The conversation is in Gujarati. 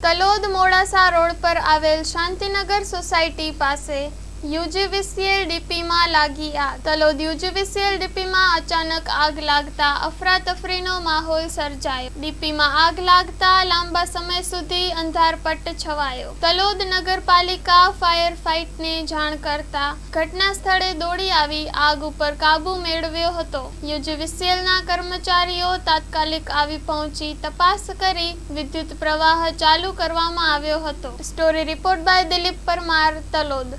તલોદ મોડાસા રોડ પર આવેલ શાંતિનગર સોસાયટી પાસે યુજીવીસીએલ ડીપીમાં લાગી આગ. તલોદ યુજીવીસીએલ ડીપીમાં અચાનક આગ લાગતા અફરાતફરીનો માહોલ સર્જાયો. ડીપીમાં આગ લાગતા લાંબા સમય સુધી અંધારપટ્ટ છવાયો. તલોદ નગરપાલિકા ફાયર ફાઇટને જાણ કરતા ઘટના સ્થળે દોડી આવી આગ ઉપર કાબુ મેળવ્યો હતો. યુજીવીસીએલના કર્મચારીઓ તાત્કાલિક આવી પહોંચી તપાસ કરી વિદ્યુત પ્રવાહ ચાલુ કરવામાં આવ્યો હતો. Story report by Dilip Parmar, Talod.